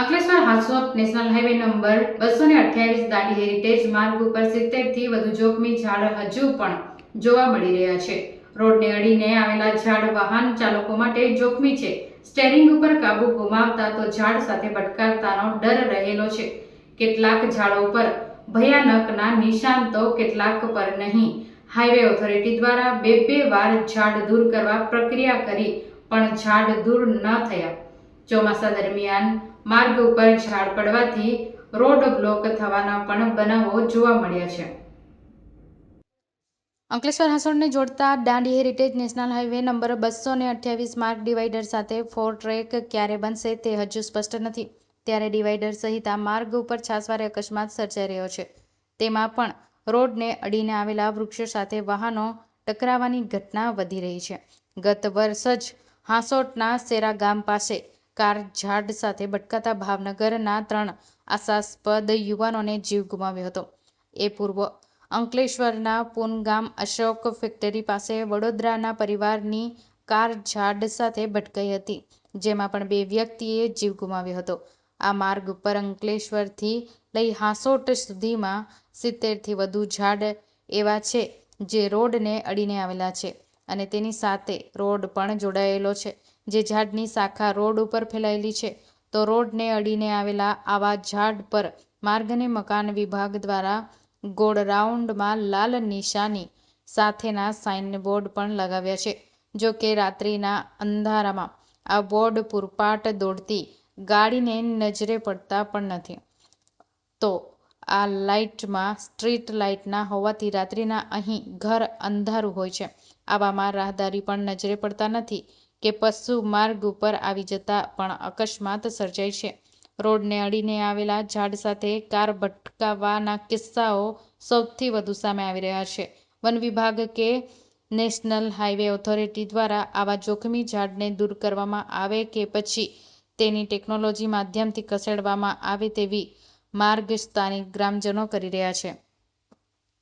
Ankleshwar Hansot national highway number બસો ને અઠ્યાવીસ હેરિટેજ માર્ગ ઉપર સિત્તેરથી વધુ જોખમી ઝાડ હજુ પણ જોવા મળી રહ્યા છે. રોડને અડીને આવેલા ઝાડ વાહન ચાલકો માટે જોખમી છે. સ્ટેરિંગ ઉપર કાબુ ગુમાવતા તો ઝાડ સાથે ભટકાતાનો ડર રહેલો છે. કેટલાક ઝાડો પર ભયાનકના નિશાન તો કેટલાક પર નહીં. હાઈવે ઓથોરિટી દ્વારા બે બે વાર ઝાડ દૂર કરવા પ્રક્રિયા કરી પણ ઝાડ દૂર ન થયા. ચોમાસા દરમિયાન માર્ગ ઉપર ઝાડ પડવાથી રોડ બ્લોક થવાના પણ બનાવો જોવા મળ્યા છે. અંકલેશ્વર હાંસોડને જોડતા Dandi heritage national highway number બસો ને અઠ્યાવીસ માર્ગ ડિવાઈડર સાથે ફોર ટ્રેક ક્યારે બનશે તે હજુ સ્પષ્ટ નથી. ત્યારે ડિવાઈડર સહિત આ માર્ગ ઉપર છાસવારે અકસ્માત સર્જાઈ રહ્યો છે. તેમાં પણ રોડને અડીને આવેલા વૃક્ષો સાથે વાહનો ટકરાવાની ઘટના વધી રહી છે. ગત વર્ષ જ હાંસોટના સેરા ગામ પાસે કાર ઝાડ સાથે ભટકાતા ભાવનગરના ત્રણ આશાસ્પદ યુવાનોને જીવ ગુમાવ્યો હતો. એ પૂર્વ અંકલેશ્વરના પૂનગામ અશોક ફેક્ટરી પાસે વડોદરાના પરિવારની કાર ઝાડ સાથે ભટકાઈ હતી, જેમાં પણ બે વ્યક્તિએ જીવ ગુમાવ્યો હતો. આ માર્ગ ઉપર અંકલેશ્વરથી લઈ હાંસોટ સુધીમાં સિત્તેરથી વધુ ઝાડ એવા છે, જે રોડને અડીને આવેલા છે. અને તેની સાથે રોડ પણ જોડાયેલો છે. જે ઝાડની શાખા રોડ ઉપર ફેલાયેલી છે, તો રોડને અડીને આવેલા આવા ઝાડ પર માર્ગ અને મકાન વિભાગ દ્વારા ગોળ રાઉન્ડમાં લાલ નિશાની સાથેના સાઇનબોર્ડ પણ લગાવ્યા છે. જો કે રાત્રિના અંધારામાં આ બોર્ડ પૂરપાટ દોડતી ગાડીને નજરે પડતા પણ નથી. આ લાઇટમાં સ્ટ્રીટ લાઇટના હોવાથી રાત્રિના અહીં ઘર અંધારું હોય છે. આવામાં રાહદારી પણ નજરે પડતા નથી કે પશુ માર્ગ ઉપર આવી જતા પણ અકસ્માત સર્જાય છે. રોડને અડીને આવેલા ઝાડ સાથે કાર ભટકાવવાના કિસ્સાઓ સૌથી વધુ સામે આવી રહ્યા છે. વન વિભાગ કે નેશનલ હાઈવે ઓથોરિટી દ્વારા આવા જોખમી ઝાડને દૂર કરવામાં આવે કે પછી તેની ટેકનોલોજી માધ્યમથી ખસેડવામાં આવે તેવી માર્ગ સ્થાનિક ગ્રામજનો કરી રહ્યા છે.